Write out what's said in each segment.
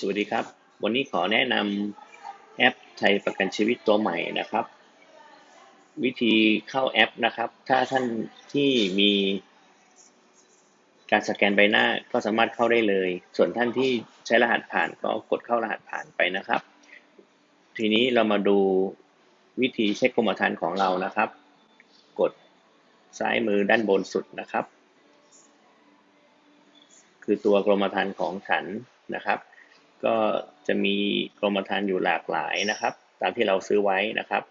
สวัสดีครับ วันนี้ขอแนะนำแอปไทยประกันชีวิตตัวใหม่นะครับ วิธีเข้าแอปนะครับ ถ้าท่านที่มีการสแกนใบหน้าก็สามารถเข้าได้เลย ส่วนท่านที่ใช้รหัสผ่านก็กดเข้ารหัสผ่านไปนะครับ ทีนี้เรามาดูวิธีเช็คกรมธรรม์ของเรานะครับ กดซ้ายมือด้านบนสุดนะครับ คือตัวกรมธรรม์ของฉันนะครับ ก็จะมีกรมธรรม์อยู่หลากหลายนะครับ ตามที่เราซื้อไว้นะครับ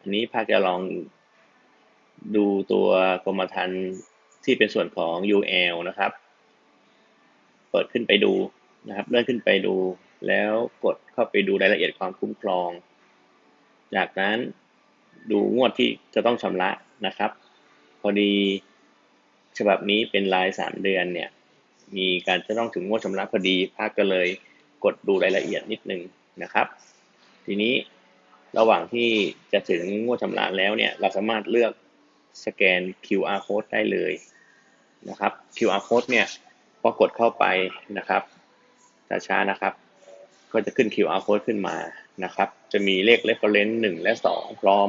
อันนี้ภาคจะลองดูตัวกรมธรรม์ที่เป็นส่วนของ UL นะครับ เปิดขึ้นไปดูนะครับเลื่อนขึ้นไปดูแล้วกดเข้าไปดูรายละเอียดความคุ้มครอง จากนั้นดูงวดที่จะต้องชำระนะครับ พอดีฉบับนี้เป็นรายสามเดือนเนี่ย มีการจะต้องถึงงวดชำระพอดีภาคก็เลย กดดูรายละเอียดนิดนึงนะครับ ทีนี้ระหว่างที่จะถึงงวดชำระแล้วเนี่ยเราสามารถเลือกสแกน QR code ได้เลยนะครับ QR code เนี่ยพอกดเข้าไปนะครับช้าๆนะครับ ก็จะขึ้น QR code ขึ้นมานะครับ จะมีเลข reference 1 และ 2 พร้อม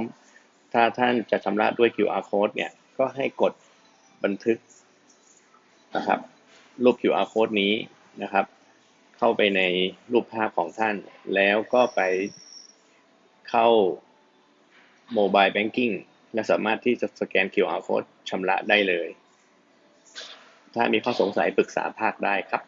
ถ้าท่านจะชำระด้วย QR code เนี่ยก็ให้กดบันทึกนะครับรูป QR code นี้นะครับ เข้าไปในรูปภาพของท่าน แล้วก็ไปเข้าโมบายแบงกิ้งและสามารถที่จะสแกน QR code ชำระได้เลย ถ้ามีข้อสงสัยปรึกษาภาคได้ครับ